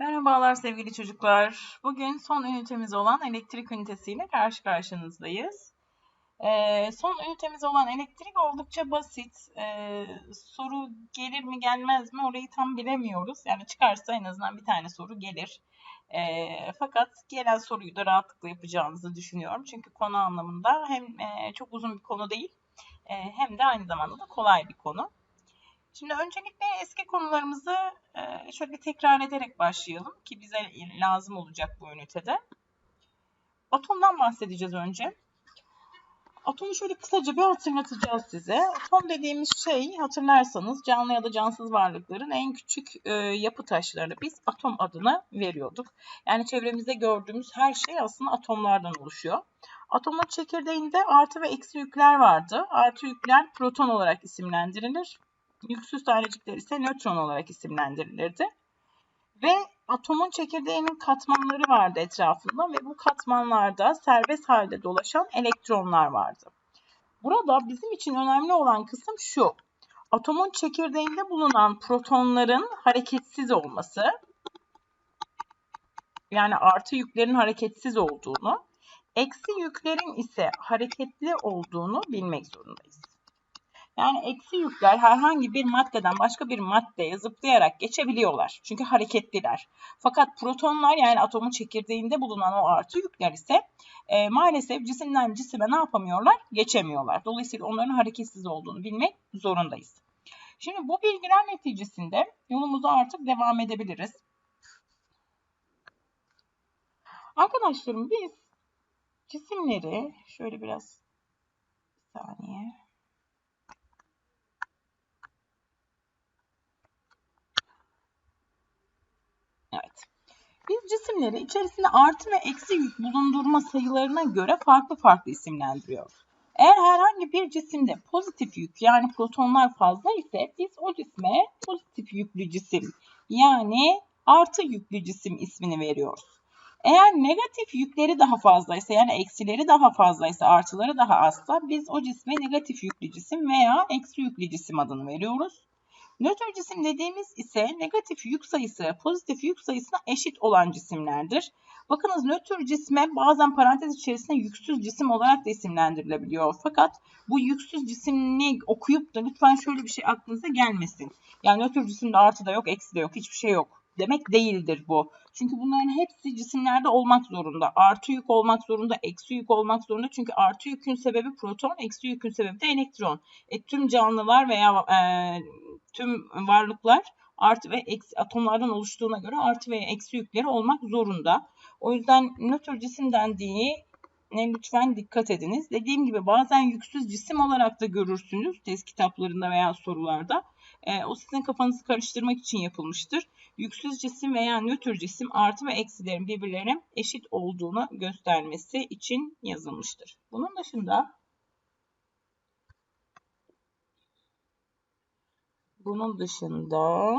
Merhabalar sevgili çocuklar. Bugün son ünitemiz olan elektrik ünitesiyle karşı karşınızdayız. Ee, son ünitemiz olan elektrik oldukça basit. Ee, soru gelir mi gelmez mi orayı tam bilemiyoruz. Yani çıkarsa en azından bir tane soru gelir. Ee, fakat gelen soruyu da rahatlıkla yapacağınızı düşünüyorum. Çünkü konu anlamında hem e, çok uzun bir konu değil e, hem de aynı zamanda da kolay bir konu. Şimdi öncelikle eski konularımızı e, şöyle tekrar ederek başlayalım ki bize lazım olacak bu ünitede. Atomdan bahsedeceğiz önce. Atomu şöyle kısaca bir hatırlatacağız size. Atom dediğimiz şey hatırlarsanız canlı ya da cansız varlıkların en küçük e, yapı taşlarını biz atom adını veriyorduk. Yani çevremizde gördüğümüz her şey aslında atomlardan oluşuyor. Atomun çekirdeğinde artı ve eksi yükler vardı. Artı yükler proton olarak isimlendirilir. Yüksüz tanecikler ise nötron olarak isimlendirilirdi. Ve atomun çekirdeğinin katmanları vardı etrafında ve bu katmanlarda serbest halde dolaşan elektronlar vardı. Burada bizim için önemli olan kısım şu. Atomun çekirdeğinde bulunan protonların hareketsiz olması, yani artı yüklerin hareketsiz olduğunu, eksi yüklerin ise hareketli olduğunu bilmek zorundayız. Yani eksi yükler herhangi bir maddeden başka bir maddeye zıplayarak geçebiliyorlar. Çünkü hareketliler. Fakat protonlar yani atomun çekirdeğinde bulunan o artı yükler ise e, maalesef cisimden cisime ne yapamıyorlar? Geçemiyorlar. Dolayısıyla onların hareketsiz olduğunu bilmek zorundayız. Şimdi bu bilgiler neticesinde yolumuza artık devam edebiliriz. Arkadaşlarım biz cisimleri şöyle biraz bir saniye Evet. Biz cisimleri içerisinde artı ve eksi yük bulundurma sayılarına göre farklı farklı isimlendiriyoruz. Eğer herhangi bir cisimde pozitif yük yani protonlar fazla ise biz o cisme pozitif yüklü cisim yani artı yüklü cisim ismini veriyoruz. Eğer negatif yükleri daha fazlaysa yani eksileri daha fazlaysa artıları daha azsa biz o cisme negatif yüklü cisim veya eksi yüklü cisim adını veriyoruz. Nötr cisim dediğimiz ise negatif yük sayısı pozitif yük sayısına eşit olan cisimlerdir. Bakınız nötr cisme bazen parantez içerisinde yüksüz cisim olarak da isimlendirilebiliyor. Fakat bu yüksüz cisimini okuyup da lütfen şöyle bir şey aklınıza gelmesin. Yani nötr cisimde artı da yok, eksi de yok, hiçbir şey yok demek değildir bu. Çünkü bunların hepsi cisimlerde olmak zorunda. Artı yük olmak zorunda, eksi yük olmak zorunda. Çünkü artı yükün sebebi proton, eksi yükün sebebi de elektron. E, tüm canlılar veya e, tüm varlıklar artı ve eksi atomlardan oluştuğuna göre artı ve eksi yükleri olmak zorunda. O yüzden nötr cisim dendiği ne lütfen dikkat ediniz. Dediğim gibi bazen yüksüz cisim olarak da görürsünüz test kitaplarında veya sorularda. E, o sizin kafanızı karıştırmak için yapılmıştır. Yüksüz cisim veya nötr cisim artı ve eksilerin birbirlerine eşit olduğunu göstermesi için yazılmıştır. Bunun dışında bunun dışında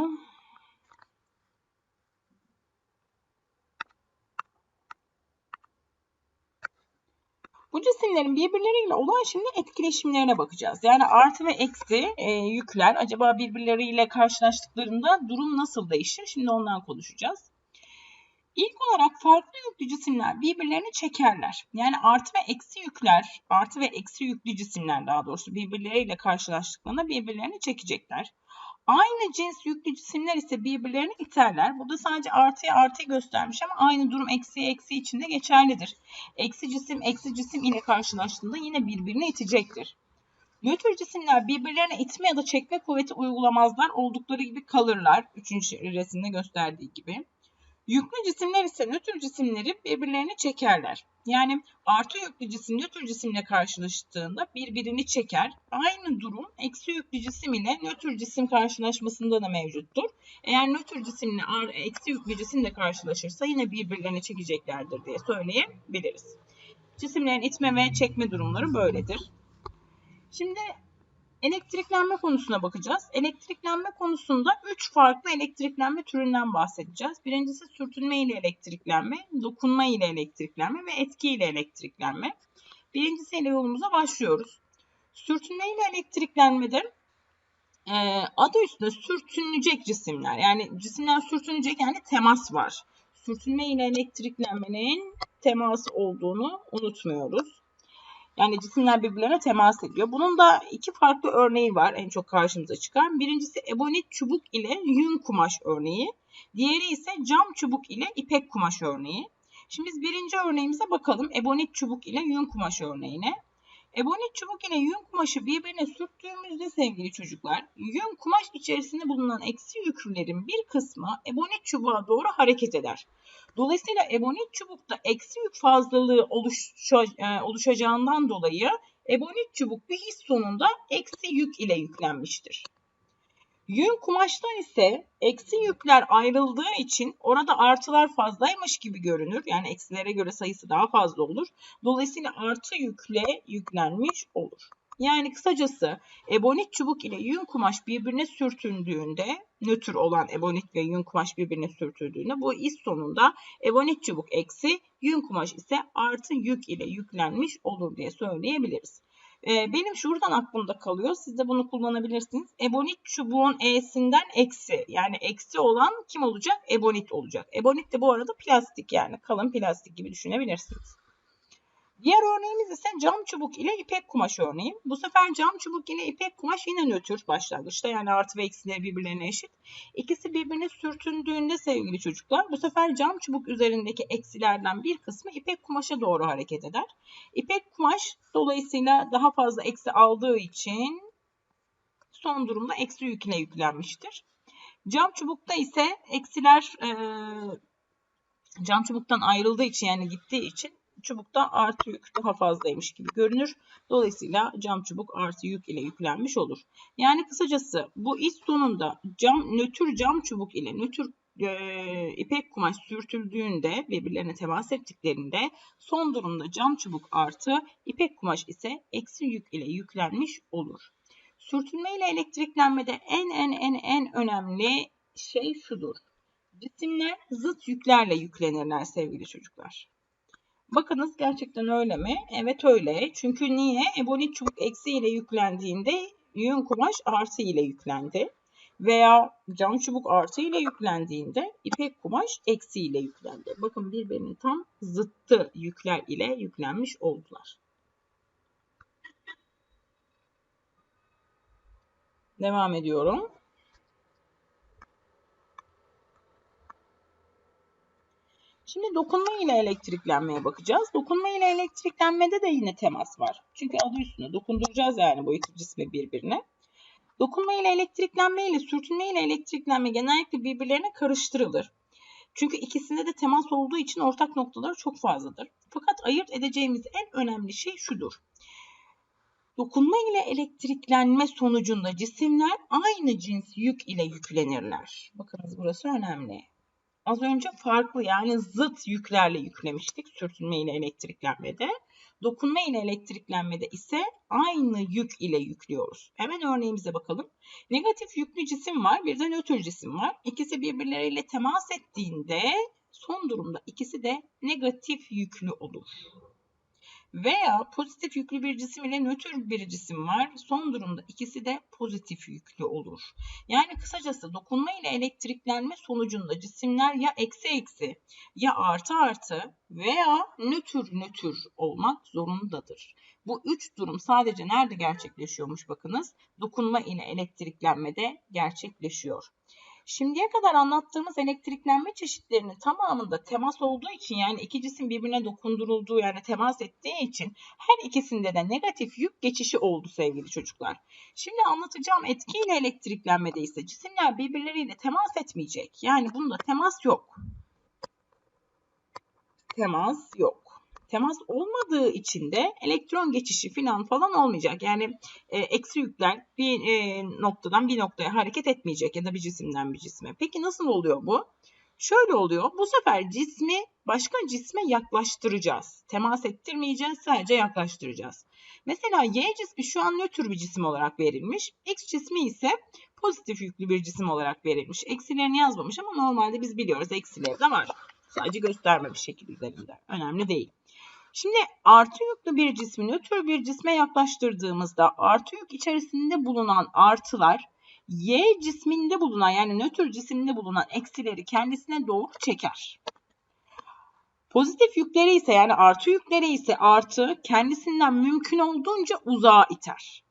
Cisimlerin birbirleriyle olan şimdi etkileşimlerine bakacağız. Yani artı ve eksi e, yükler acaba birbirleriyle karşılaştıklarında durum nasıl değişir? Şimdi ondan konuşacağız. İlk olarak farklı yüklü cisimler birbirlerini çekerler. Yani artı ve eksi yükler, artı ve eksi yüklü cisimler daha doğrusu birbirleriyle karşılaştıklarında birbirlerini çekecekler. Aynı cins yüklü cisimler ise birbirlerini iterler. Burada sadece artıya artıyı göstermiş ama aynı durum eksiye eksi için de geçerlidir. Eksi cisim eksi cisim ile karşılaştığında yine birbirini itecektir. Nötr cisimler birbirlerine itme ya da çekme kuvveti uygulamazlar. Oldukları gibi kalırlar. Üçüncü resimde gösterdiği gibi. Yüklü cisimler ise nötr cisimleri birbirlerini çekerler. Yani artı yüklü cisim nötr cisimle karşılaştığında birbirini çeker. Aynı durum eksi yüklü cisim ile nötr cisim karşılaşmasında da mevcuttur. Eğer nötr cisimle eksi yüklü cisimle karşılaşırsa yine birbirlerini çekeceklerdir diye söyleyebiliriz. Cisimlerin itme ve çekme durumları böyledir. Şimdi Elektriklenme konusuna bakacağız. Elektriklenme konusunda 3 farklı elektriklenme türünden bahsedeceğiz. Birincisi sürtünme ile elektriklenme, dokunma ile elektriklenme ve etki ile elektriklenme. Birincisiyle yolumuza başlıyoruz. Sürtünme ile elektriklenmede e, adı üstünde sürtünecek cisimler. Yani cisimler sürtünecek yani temas var. Sürtünme ile elektriklenmenin temas olduğunu unutmuyoruz. Yani cisimler birbirlerine temas ediyor. Bunun da iki farklı örneği var en çok karşımıza çıkan. Birincisi ebonit çubuk ile yün kumaş örneği. Diğeri ise cam çubuk ile ipek kumaş örneği. Şimdi biz birinci örneğimize bakalım. Ebonit çubuk ile yün kumaş örneğine. Ebonit çubuk ile yün kumaşı birbirine sürttüğümüzde sevgili çocuklar, yün kumaş içerisinde bulunan eksi yüklerin bir kısmı ebonit çubuğa doğru hareket eder. Dolayısıyla ebonit çubukta eksi yük fazlalığı e, oluşacağından dolayı ebonit çubuk bir his sonunda eksi yük ile yüklenmiştir. Yün kumaştan ise eksi yükler ayrıldığı için orada artılar fazlaymış gibi görünür. Yani eksilere göre sayısı daha fazla olur. Dolayısıyla artı yükle yüklenmiş olur. Yani kısacası ebonit çubuk ile yün kumaş birbirine sürtündüğünde, nötr olan ebonit ve yün kumaş birbirine sürtüldüğünde bu is sonunda ebonit çubuk eksi, yün kumaş ise artı yük ile yüklenmiş olur diye söyleyebiliriz. Ee, benim şuradan aklımda kalıyor. Siz de bunu kullanabilirsiniz. Ebonit çubuğun E'sinden eksi. Yani eksi olan kim olacak? Ebonit olacak. Ebonit de bu arada plastik yani kalın plastik gibi düşünebilirsiniz. Diğer örneğimiz ise cam çubuk ile ipek kumaş örneği. Bu sefer cam çubuk ile ipek kumaş yine nötr başlangıçta yani artı ve eksileri birbirlerine eşit. İkisi birbirine sürtündüğünde sevgili çocuklar bu sefer cam çubuk üzerindeki eksilerden bir kısmı ipek kumaşa doğru hareket eder. İpek kumaş dolayısıyla daha fazla eksi aldığı için son durumda eksi yüküne yüklenmiştir. Cam çubukta ise eksiler e, cam çubuktan ayrıldığı için yani gittiği için çubukta artı yük daha fazlaymış gibi görünür. Dolayısıyla cam çubuk artı yük ile yüklenmiş olur. Yani kısacası bu iş sonunda cam nötr cam çubuk ile nötr e, ipek kumaş sürtüldüğünde birbirlerine temas ettiklerinde son durumda cam çubuk artı ipek kumaş ise eksi yük ile yüklenmiş olur. Sürtünme ile elektriklenmede en en en en önemli şey şudur. Cisimler zıt yüklerle yüklenirler sevgili çocuklar. Bakınız gerçekten öyle mi? Evet öyle. Çünkü niye? Ebonit çubuk eksi ile yüklendiğinde yün kumaş artı ile yüklendi. Veya cam çubuk artı ile yüklendiğinde ipek kumaş eksi ile yüklendi. Bakın birbirinin tam zıttı yükler ile yüklenmiş oldular. Devam ediyorum. Şimdi dokunma ile elektriklenmeye bakacağız. Dokunma ile elektriklenmede de yine temas var. Çünkü adı üstünde dokunduracağız yani bu iki cismi birbirine. Dokunma ile elektriklenme ile sürtünme ile elektriklenme genellikle birbirlerine karıştırılır. Çünkü ikisinde de temas olduğu için ortak noktaları çok fazladır. Fakat ayırt edeceğimiz en önemli şey şudur. Dokunma ile elektriklenme sonucunda cisimler aynı cins yük ile yüklenirler. Bakınız burası önemli. Az önce farklı yani zıt yüklerle yüklemiştik sürtünme ile elektriklenmede. Dokunma ile elektriklenmede ise aynı yük ile yüklüyoruz. Hemen örneğimize bakalım. Negatif yüklü cisim var, bir de nötr cisim var. İkisi birbirleriyle temas ettiğinde son durumda ikisi de negatif yüklü olur. Veya pozitif yüklü bir cisim ile nötr bir cisim var. Son durumda ikisi de pozitif yüklü olur. Yani kısacası dokunma ile elektriklenme sonucunda cisimler ya eksi eksi ya artı artı veya nötr nötr olmak zorundadır. Bu üç durum sadece nerede gerçekleşiyormuş bakınız? Dokunma ile elektriklenmede gerçekleşiyor. Şimdiye kadar anlattığımız elektriklenme çeşitlerinin tamamında temas olduğu için yani iki cisim birbirine dokundurulduğu yani temas ettiği için her ikisinde de negatif yük geçişi oldu sevgili çocuklar. Şimdi anlatacağım etkiyle elektriklenmede ise cisimler birbirleriyle temas etmeyecek. Yani bunda temas yok. Temas yok temas olmadığı için de elektron geçişi falan falan olmayacak. Yani e, eksi yükler bir e, noktadan bir noktaya hareket etmeyecek ya da bir cisimden bir cisme. Peki nasıl oluyor bu? Şöyle oluyor. Bu sefer cismi başka cisme yaklaştıracağız. Temas ettirmeyeceğiz, sadece yaklaştıracağız. Mesela Y cismi şu an nötr bir cisim olarak verilmiş. X cismi ise pozitif yüklü bir cisim olarak verilmiş. Eksilerini yazmamış ama normalde biz biliyoruz eksileri de var. Sadece gösterme bir şekilde üzerinde. Önemli değil. Şimdi artı yüklü bir cismi nötr bir cisme yaklaştırdığımızda artı yük içerisinde bulunan artılar Y cisminde bulunan yani nötr cisiminde bulunan eksileri kendisine doğru çeker. Pozitif yükleri ise yani artı yükleri ise artı kendisinden mümkün olduğunca uzağa iter.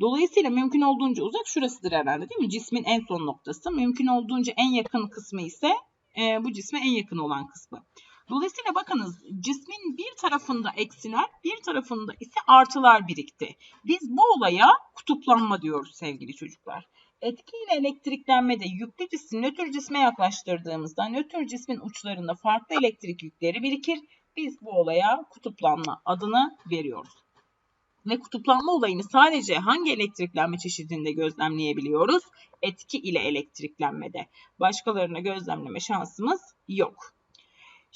Dolayısıyla mümkün olduğunca uzak şurasıdır herhalde değil mi? Cismin en son noktası. Mümkün olduğunca en yakın kısmı ise e, bu cisme en yakın olan kısmı. Dolayısıyla bakınız cismin bir tarafında eksiler, bir tarafında ise artılar birikti. Biz bu olaya kutuplanma diyoruz sevgili çocuklar. Etkiyle elektriklenmede yüklü cismi nötr cisme yaklaştırdığımızda nötr cismin uçlarında farklı elektrik yükleri birikir. Biz bu olaya kutuplanma adını veriyoruz. Ve kutuplanma olayını sadece hangi elektriklenme çeşidinde gözlemleyebiliyoruz? Etki ile elektriklenmede. Başkalarına gözlemleme şansımız yok.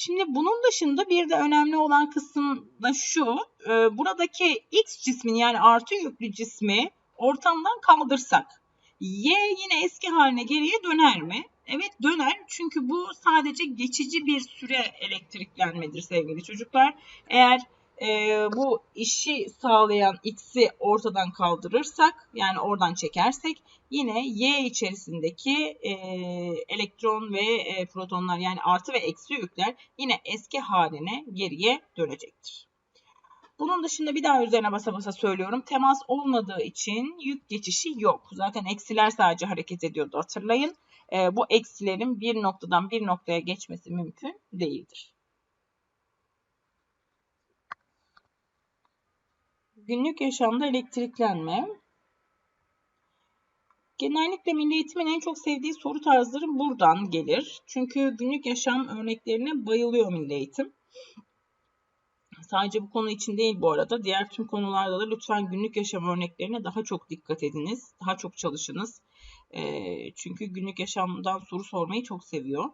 Şimdi bunun dışında bir de önemli olan kısım da şu. E, buradaki X cismin yani artı yüklü cismi ortamdan kaldırsak Y yine eski haline geriye döner mi? Evet döner çünkü bu sadece geçici bir süre elektriklenmedir sevgili çocuklar. Eğer e, bu işi sağlayan x'i ortadan kaldırırsak yani oradan çekersek yine y içerisindeki e, elektron ve e, protonlar yani artı ve eksi yükler yine eski haline geriye dönecektir. Bunun dışında bir daha üzerine basa basa söylüyorum. Temas olmadığı için yük geçişi yok. Zaten eksiler sadece hareket ediyordu hatırlayın. E, bu eksilerin bir noktadan bir noktaya geçmesi mümkün değildir. Günlük yaşamda elektriklenme. Genellikle Milli Eğitim'in en çok sevdiği soru tarzları buradan gelir. Çünkü günlük yaşam örneklerine bayılıyor Milli Eğitim. Sadece bu konu için değil bu arada. Diğer tüm konularda da lütfen günlük yaşam örneklerine daha çok dikkat ediniz. Daha çok çalışınız. E, çünkü günlük yaşamdan soru sormayı çok seviyor.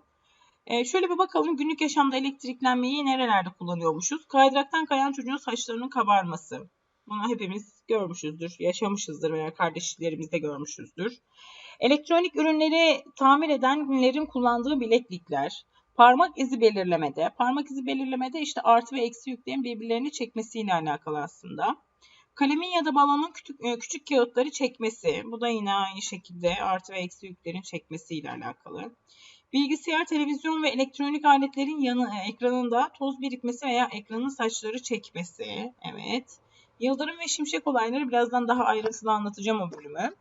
E, şöyle bir bakalım günlük yaşamda elektriklenmeyi nerelerde kullanıyormuşuz? Kaydıraktan kayan çocuğun saçlarının kabarması. Bunu hepimiz görmüşüzdür, yaşamışızdır veya kardeşlerimiz de görmüşüzdür. Elektronik ürünleri tamir edenlerin kullandığı bileklikler, parmak izi belirlemede, parmak izi belirlemede işte artı ve eksi yüklerin birbirlerini çekmesiyle alakalı aslında. Kalemin ya da balonun küçük, e, küçük kağıtları çekmesi, bu da yine aynı şekilde artı ve eksi yüklerin çekmesiyle alakalı. Bilgisayar, televizyon ve elektronik aletlerin yanı, e, ekranında toz birikmesi veya ekranın saçları çekmesi. Evet. Yıldırım ve şimşek olayları birazdan daha ayrıntılı anlatacağım o bölümü.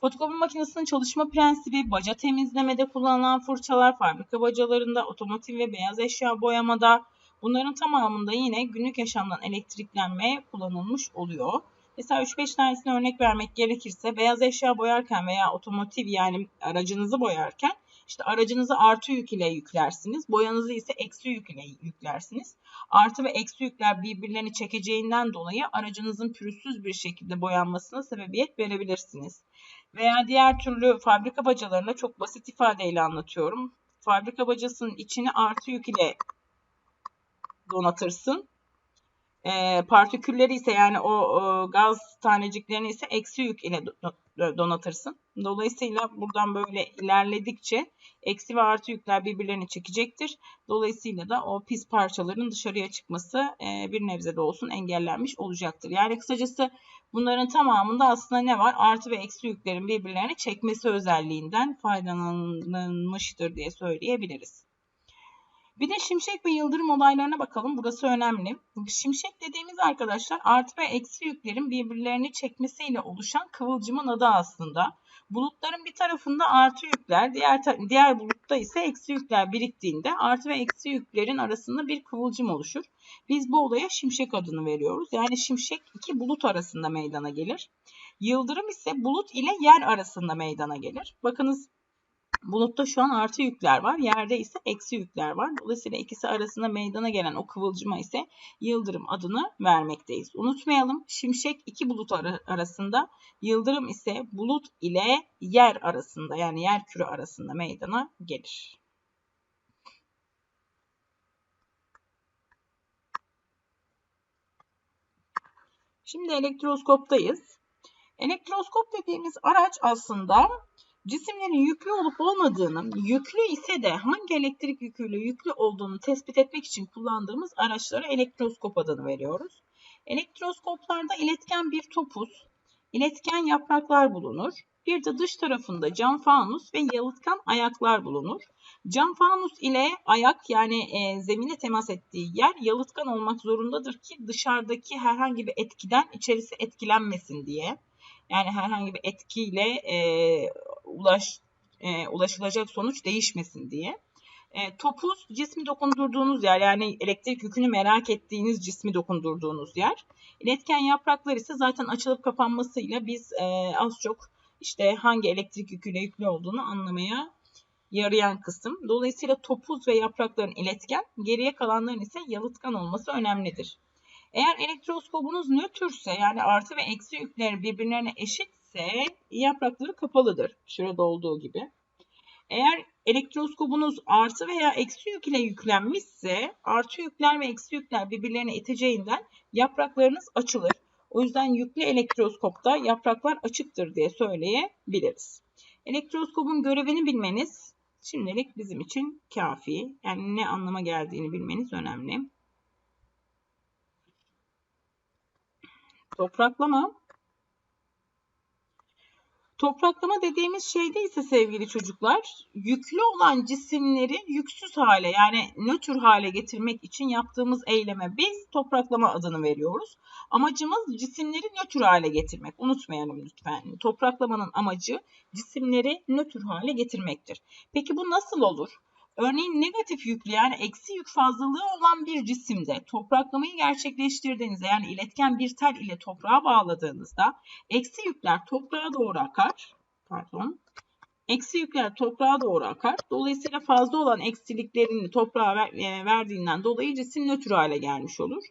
Fotokopi makinesinin çalışma prensibi, baca temizlemede kullanılan fırçalar, fabrika bacalarında, otomotiv ve beyaz eşya boyamada, bunların tamamında yine günlük yaşamdan elektriklenme kullanılmış oluyor. Mesela 3-5 tanesine örnek vermek gerekirse beyaz eşya boyarken veya otomotiv yani aracınızı boyarken işte aracınızı artı yük ile yüklersiniz. Boyanızı ise eksi yük ile yüklersiniz. Artı ve eksi yükler birbirlerini çekeceğinden dolayı aracınızın pürüzsüz bir şekilde boyanmasına sebebiyet verebilirsiniz. Veya diğer türlü fabrika bacalarında çok basit ifadeyle anlatıyorum. Fabrika bacasının içini artı yük ile donatırsın. E, partikülleri ise yani o, o gaz taneciklerini ise eksi yük ile donatırsın. Dolayısıyla buradan böyle ilerledikçe eksi ve artı yükler birbirlerini çekecektir. Dolayısıyla da o pis parçaların dışarıya çıkması e, bir nebze de olsun engellenmiş olacaktır. Yani kısacası bunların tamamında aslında ne var? Artı ve eksi yüklerin birbirlerini çekmesi özelliğinden faydalanılmıştır diye söyleyebiliriz. Bir de şimşek ve yıldırım olaylarına bakalım. Burası önemli. Şimşek dediğimiz arkadaşlar artı ve eksi yüklerin birbirlerini çekmesiyle oluşan kıvılcımın adı aslında. Bulutların bir tarafında artı yükler, diğer diğer bulutta ise eksi yükler biriktiğinde artı ve eksi yüklerin arasında bir kıvılcım oluşur. Biz bu olaya şimşek adını veriyoruz. Yani şimşek iki bulut arasında meydana gelir. Yıldırım ise bulut ile yer arasında meydana gelir. Bakınız Bulutta şu an artı yükler var. Yerde ise eksi yükler var. Dolayısıyla ikisi arasında meydana gelen o kıvılcıma ise yıldırım adını vermekteyiz. Unutmayalım şimşek iki bulut arasında, yıldırım ise bulut ile yer arasında yani yer küre arasında meydana gelir. Şimdi elektroskoptayız. Elektroskop dediğimiz araç aslında Cisimlerin yüklü olup olmadığını, yüklü ise de hangi elektrik yüküyle yüklü olduğunu tespit etmek için kullandığımız araçlara elektroskop adını veriyoruz. Elektroskoplarda iletken bir topuz, iletken yapraklar bulunur. Bir de dış tarafında cam fanus ve yalıtkan ayaklar bulunur. Cam fanus ile ayak yani e, zemine temas ettiği yer yalıtkan olmak zorundadır ki dışarıdaki herhangi bir etkiden içerisi etkilenmesin diye. Yani herhangi bir etkiyle e, ulaş e, ulaşılacak sonuç değişmesin diye. E, topuz cismi dokundurduğunuz yer yani elektrik yükünü merak ettiğiniz cismi dokundurduğunuz yer. İletken yapraklar ise zaten açılıp kapanmasıyla biz e, az çok işte hangi elektrik yüküyle yüklü olduğunu anlamaya yarayan kısım. Dolayısıyla topuz ve yaprakların iletken, geriye kalanların ise yalıtkan olması önemlidir. Eğer elektroskobunuz nötrse yani artı ve eksi yükleri birbirlerine eşitse yaprakları kapalıdır. Şurada olduğu gibi. Eğer elektroskobunuz artı veya eksi yük ile yüklenmişse artı yükler ve eksi yükler birbirlerine iteceğinden yapraklarınız açılır. O yüzden yüklü elektroskopta yapraklar açıktır diye söyleyebiliriz. Elektroskopun görevini bilmeniz şimdilik bizim için kafi. Yani ne anlama geldiğini bilmeniz önemli. Topraklama Topraklama dediğimiz şeyde ise sevgili çocuklar yüklü olan cisimleri yüksüz hale yani nötr hale getirmek için yaptığımız eyleme biz topraklama adını veriyoruz. Amacımız cisimleri nötr hale getirmek. Unutmayalım lütfen. Topraklamanın amacı cisimleri nötr hale getirmektir. Peki bu nasıl olur? Örneğin negatif yüklü yani eksi yük fazlalığı olan bir cisimde topraklamayı gerçekleştirdiğinizde yani iletken bir tel ile toprağa bağladığınızda eksi yükler toprağa doğru akar. Pardon. Eksi yükler toprağa doğru akar. Dolayısıyla fazla olan eksiliklerini toprağa ver, e, verdiğinden dolayı cisim nötr hale gelmiş olur.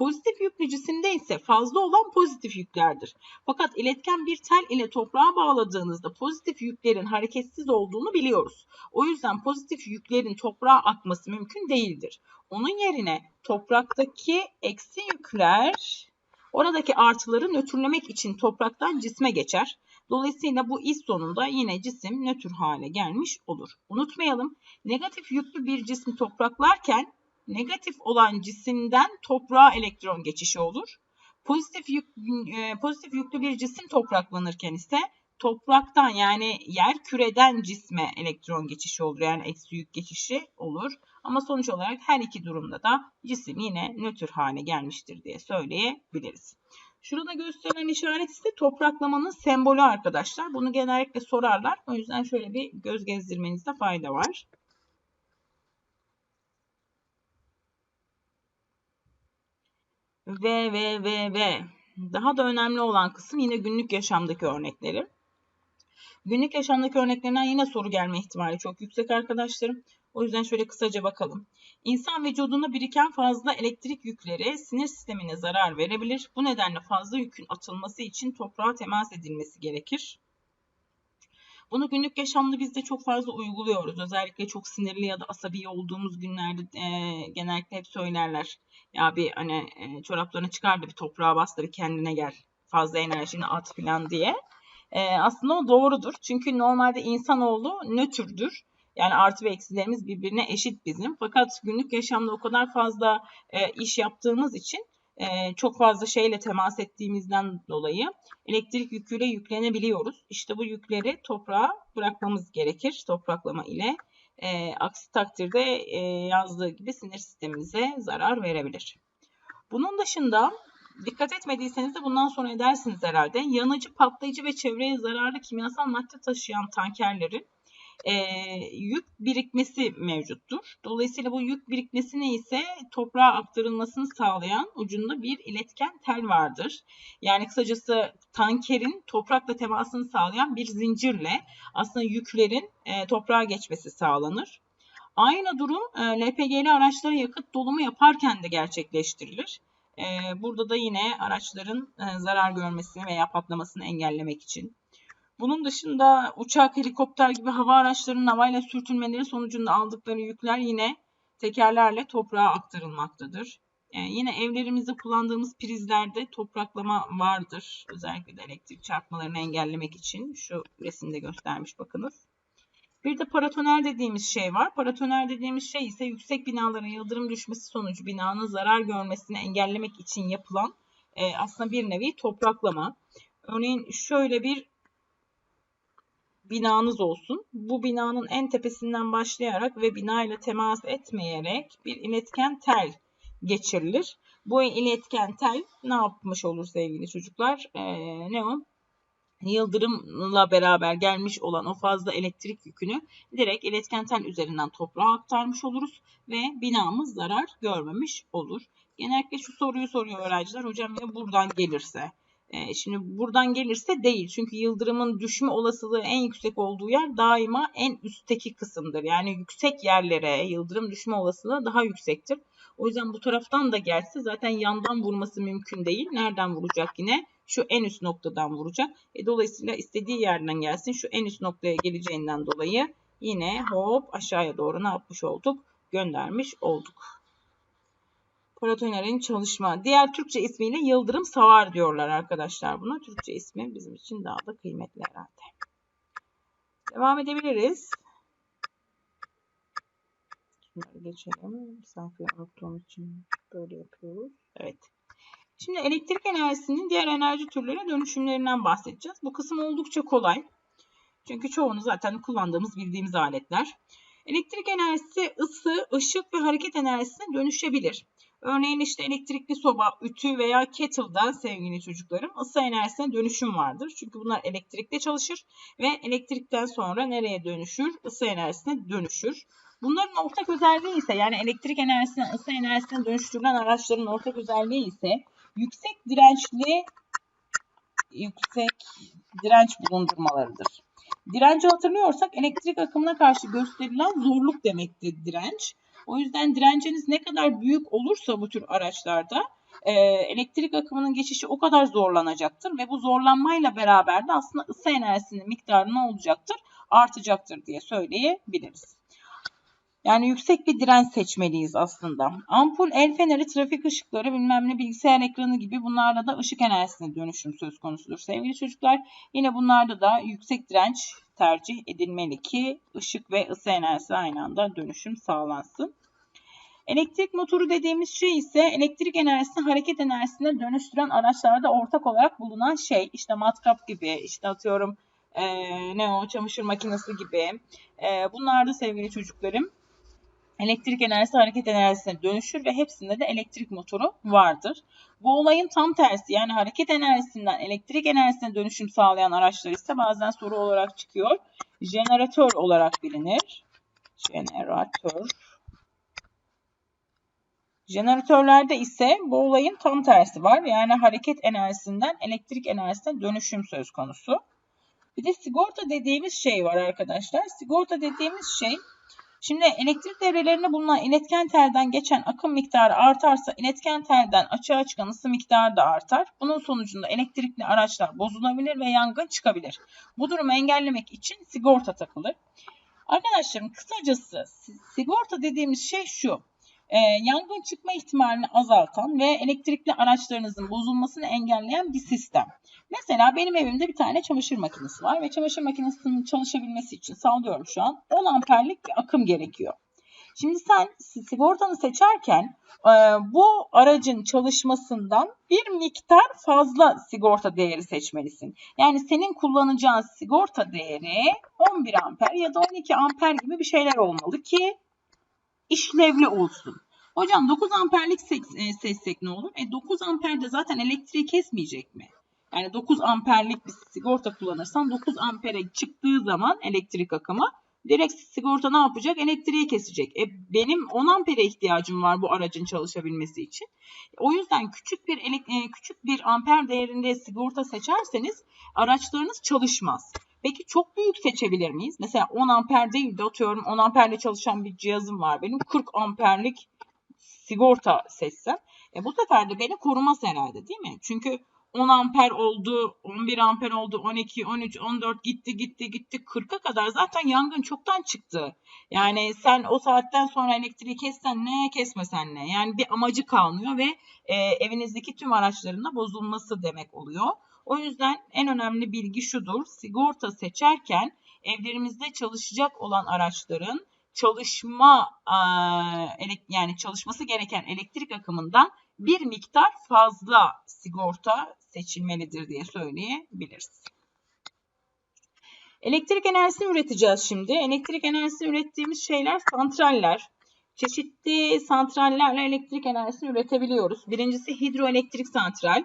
Pozitif yüklü cisimde ise fazla olan pozitif yüklerdir. Fakat iletken bir tel ile toprağa bağladığınızda pozitif yüklerin hareketsiz olduğunu biliyoruz. O yüzden pozitif yüklerin toprağa akması mümkün değildir. Onun yerine topraktaki eksi yükler oradaki artıları nötrlemek için topraktan cisme geçer. Dolayısıyla bu iş sonunda yine cisim nötr hale gelmiş olur. Unutmayalım negatif yüklü bir cismi topraklarken negatif olan cisimden toprağa elektron geçişi olur. Pozitif, yük, e, pozitif yüklü bir cisim topraklanırken ise topraktan yani yer küreden cisme elektron geçişi olur. Yani eksi yük geçişi olur. Ama sonuç olarak her iki durumda da cisim yine nötr hale gelmiştir diye söyleyebiliriz. Şurada gösterilen işaret ise topraklamanın sembolü arkadaşlar. Bunu genellikle sorarlar. O yüzden şöyle bir göz gezdirmenizde fayda var. Ve ve ve ve daha da önemli olan kısım yine günlük yaşamdaki örnekleri. Günlük yaşamdaki örneklerinden yine soru gelme ihtimali çok yüksek arkadaşlarım. O yüzden şöyle kısaca bakalım. İnsan vücudunda biriken fazla elektrik yükleri sinir sistemine zarar verebilir. Bu nedenle fazla yükün atılması için toprağa temas edilmesi gerekir. Bunu günlük yaşamda biz de çok fazla uyguluyoruz. Özellikle çok sinirli ya da asabi olduğumuz günlerde e, genellikle hep söylerler. Ya bir hani e, çoraplarını çıkar da bir toprağa bas da bir kendine gel. Fazla enerjini at falan diye. E, aslında o doğrudur. Çünkü normalde insanoğlu nötrdür. Yani artı ve eksilerimiz birbirine eşit bizim. Fakat günlük yaşamda o kadar fazla e, iş yaptığımız için e, çok fazla şeyle temas ettiğimizden dolayı elektrik yüküyle yüklenebiliyoruz. İşte bu yükleri toprağa bırakmamız gerekir topraklama ile. E, aksi takdirde e, yazdığı gibi sinir sistemimize zarar verebilir. Bunun dışında dikkat etmediyseniz de bundan sonra edersiniz herhalde. Yanıcı, patlayıcı ve çevreye zararlı kimyasal madde taşıyan tankerlerin e, yük birikmesi mevcuttur. Dolayısıyla bu yük birikmesine ise toprağa aktarılmasını sağlayan ucunda bir iletken tel vardır. Yani kısacası tankerin toprakla temasını sağlayan bir zincirle aslında yüklerin e, toprağa geçmesi sağlanır. Aynı durum e, LPG'li araçlara yakıt dolumu yaparken de gerçekleştirilir. E, burada da yine araçların e, zarar görmesini veya patlamasını engellemek için bunun dışında uçak, helikopter gibi hava araçlarının havayla sürtünmeleri sonucunda aldıkları yükler yine tekerlerle toprağa aktarılmaktadır. Yani yine evlerimizde kullandığımız prizlerde topraklama vardır. Özellikle de elektrik çarpmalarını engellemek için. Şu resimde göstermiş bakınız. Bir de paratonel dediğimiz şey var. Paratonel dediğimiz şey ise yüksek binaların yıldırım düşmesi sonucu binanın zarar görmesini engellemek için yapılan e, aslında bir nevi topraklama. Örneğin şöyle bir binanız olsun. Bu binanın en tepesinden başlayarak ve binayla temas etmeyerek bir iletken tel geçirilir. Bu iletken tel ne yapmış olur sevgili çocuklar? Ee, ne o? Yıldırımla beraber gelmiş olan o fazla elektrik yükünü direkt iletken tel üzerinden toprağa aktarmış oluruz ve binamız zarar görmemiş olur. Genellikle şu soruyu soruyor öğrenciler. Hocam ya buradan gelirse? Ee, şimdi buradan gelirse değil. Çünkü yıldırımın düşme olasılığı en yüksek olduğu yer daima en üstteki kısımdır. Yani yüksek yerlere yıldırım düşme olasılığı daha yüksektir. O yüzden bu taraftan da gelse zaten yandan vurması mümkün değil. Nereden vuracak yine? Şu en üst noktadan vuracak. E, dolayısıyla istediği yerden gelsin. Şu en üst noktaya geleceğinden dolayı yine hop aşağıya doğru ne yapmış olduk? Göndermiş olduk. Paratoner'in çalışma. Diğer Türkçe ismiyle Yıldırım Savar diyorlar arkadaşlar buna. Türkçe ismi bizim için daha da kıymetli herhalde. Devam edebiliriz. Şunları geçelim. Sayfayı unuttuğum için böyle yapıyoruz. Evet. Şimdi elektrik enerjisinin diğer enerji türlerine dönüşümlerinden bahsedeceğiz. Bu kısım oldukça kolay. Çünkü çoğunu zaten kullandığımız, bildiğimiz aletler. Elektrik enerjisi ısı, ışık ve hareket enerjisine dönüşebilir. Örneğin işte elektrikli soba, ütü veya kettle'da sevgili çocuklarım ısı enerjisine dönüşüm vardır. Çünkü bunlar elektrikle çalışır ve elektrikten sonra nereye dönüşür? Isı enerjisine dönüşür. Bunların ortak özelliği ise yani elektrik enerjisinden ısı enerjisine dönüştürülen araçların ortak özelliği ise yüksek dirençli yüksek direnç bulundurmalarıdır. Direnci hatırlıyorsak elektrik akımına karşı gösterilen zorluk demektir direnç. O yüzden direnciniz ne kadar büyük olursa bu tür araçlarda e, elektrik akımının geçişi o kadar zorlanacaktır ve bu zorlanmayla beraber de aslında ısı enerjisinin miktarı ne olacaktır? Artacaktır diye söyleyebiliriz. Yani yüksek bir direnç seçmeliyiz aslında. Ampul, el feneri, trafik ışıkları, bilmem ne bilgisayar ekranı gibi bunlarla da ışık enerjisine dönüşüm söz konusudur. Sevgili çocuklar yine bunlarda da yüksek direnç tercih edilmeli ki ışık ve ısı enerjisi aynı anda dönüşüm sağlansın. Elektrik motoru dediğimiz şey ise elektrik enerjisini hareket enerjisine dönüştüren araçlarda ortak olarak bulunan şey. İşte matkap gibi, işte atıyorum e, ne o çamaşır makinesi gibi. E, bunlar da sevgili çocuklarım elektrik enerjisi hareket enerjisine dönüşür ve hepsinde de elektrik motoru vardır. Bu olayın tam tersi yani hareket enerjisinden elektrik enerjisine dönüşüm sağlayan araçlar ise bazen soru olarak çıkıyor. Jeneratör olarak bilinir. Jeneratör. Jeneratörlerde ise bu olayın tam tersi var. Yani hareket enerjisinden elektrik enerjisine dönüşüm söz konusu. Bir de sigorta dediğimiz şey var arkadaşlar. Sigorta dediğimiz şey Şimdi elektrik devrelerinde bulunan iletken telden geçen akım miktarı artarsa iletken telden açığa çıkan ısı miktarı da artar. Bunun sonucunda elektrikli araçlar bozulabilir ve yangın çıkabilir. Bu durumu engellemek için sigorta takılır. Arkadaşlarım kısacası sigorta dediğimiz şey şu. E, yangın çıkma ihtimalini azaltan ve elektrikli araçlarınızın bozulmasını engelleyen bir sistem. Mesela benim evimde bir tane çamaşır makinesi var ve çamaşır makinesinin çalışabilmesi için sallıyorum şu an 10 amperlik bir akım gerekiyor. Şimdi sen sigortanı seçerken e, bu aracın çalışmasından bir miktar fazla sigorta değeri seçmelisin. Yani senin kullanacağın sigorta değeri 11 amper ya da 12 amper gibi bir şeyler olmalı ki işlevli olsun. Hocam 9 amperlik e, seçsek ne olur? E 9 amperde zaten elektriği kesmeyecek mi? Yani 9 amperlik bir sigorta kullanırsan 9 ampere çıktığı zaman elektrik akımı direkt sigorta ne yapacak? Elektriği kesecek. E benim 10 ampere ihtiyacım var bu aracın çalışabilmesi için. O yüzden küçük bir e, küçük bir amper değerinde sigorta seçerseniz araçlarınız çalışmaz. Peki çok büyük seçebilir miyiz? Mesela 10 amper değil de atıyorum 10 amperle çalışan bir cihazım var. Benim 40 amperlik sigorta seçsem. E bu sefer de beni korumaz herhalde değil mi? Çünkü 10 amper oldu, 11 amper oldu, 12, 13, 14 gitti gitti gitti 40'a kadar zaten yangın çoktan çıktı. Yani sen o saatten sonra elektriği kessen ne kesmesen ne. Yani bir amacı kalmıyor ve e, evinizdeki tüm araçların da bozulması demek oluyor. O yüzden en önemli bilgi şudur. Sigorta seçerken evlerimizde çalışacak olan araçların çalışma yani çalışması gereken elektrik akımından bir miktar fazla sigorta seçilmelidir diye söyleyebiliriz. Elektrik enerjisini üreteceğiz şimdi. Elektrik enerjisini ürettiğimiz şeyler santraller. Çeşitli santrallerle elektrik enerjisini üretebiliyoruz. Birincisi hidroelektrik santral.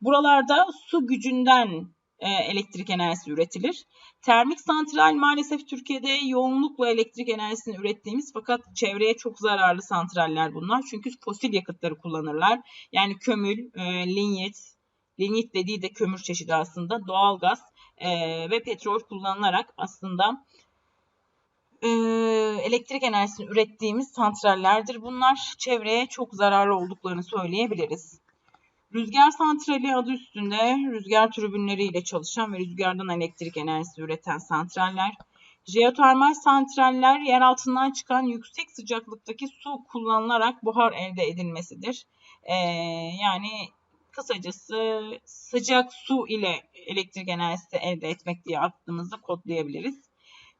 Buralarda su gücünden e, elektrik enerjisi üretilir. Termik santral maalesef Türkiye'de yoğunlukla elektrik enerjisini ürettiğimiz fakat çevreye çok zararlı santraller bunlar. Çünkü fosil yakıtları kullanırlar. Yani kömür, e, linyit, linyit dediği de kömür çeşidi aslında, doğalgaz e, ve petrol kullanılarak aslında e, elektrik enerjisini ürettiğimiz santrallerdir. Bunlar çevreye çok zararlı olduklarını söyleyebiliriz. Rüzgar santrali adı üstünde rüzgar türbinleriyle çalışan ve rüzgardan elektrik enerjisi üreten santraller. Jeotermal santraller yer altından çıkan yüksek sıcaklıktaki su kullanılarak buhar elde edilmesidir. Ee, yani kısacası sıcak su ile elektrik enerjisi elde etmek diye aklımızda kodlayabiliriz.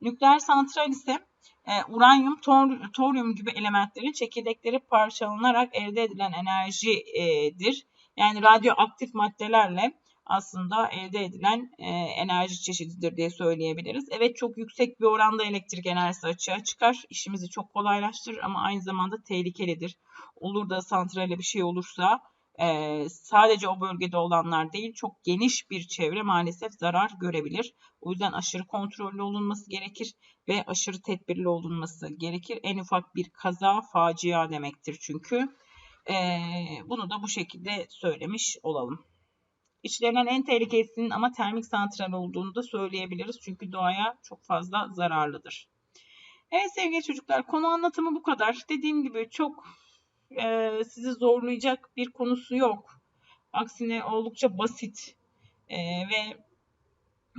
Nükleer santral ise e, uranyum, tor, toryum gibi elementlerin çekirdekleri parçalanarak elde edilen enerjidir. Yani radyoaktif maddelerle aslında elde edilen e, enerji çeşididir diye söyleyebiliriz. Evet çok yüksek bir oranda elektrik enerjisi açığa çıkar. İşimizi çok kolaylaştırır ama aynı zamanda tehlikelidir. Olur da santrale bir şey olursa e, sadece o bölgede olanlar değil çok geniş bir çevre maalesef zarar görebilir. O yüzden aşırı kontrollü olunması gerekir ve aşırı tedbirli olunması gerekir. En ufak bir kaza facia demektir çünkü. E, bunu da bu şekilde söylemiş olalım. İçlerinden en tehlikelisinin ama termik santral olduğunu da söyleyebiliriz. Çünkü doğaya çok fazla zararlıdır. Evet sevgili çocuklar konu anlatımı bu kadar. Dediğim gibi çok e, sizi zorlayacak bir konusu yok. Aksine oldukça basit e, ve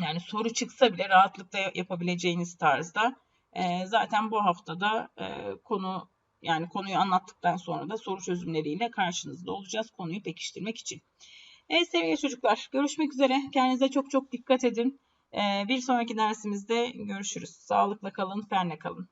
yani soru çıksa bile rahatlıkla yapabileceğiniz tarzda. E, zaten bu haftada e, konu yani konuyu anlattıktan sonra da soru çözümleriyle karşınızda olacağız konuyu pekiştirmek için. Evet sevgili çocuklar görüşmek üzere. Kendinize çok çok dikkat edin. Ee, bir sonraki dersimizde görüşürüz. Sağlıkla kalın, fenle kalın.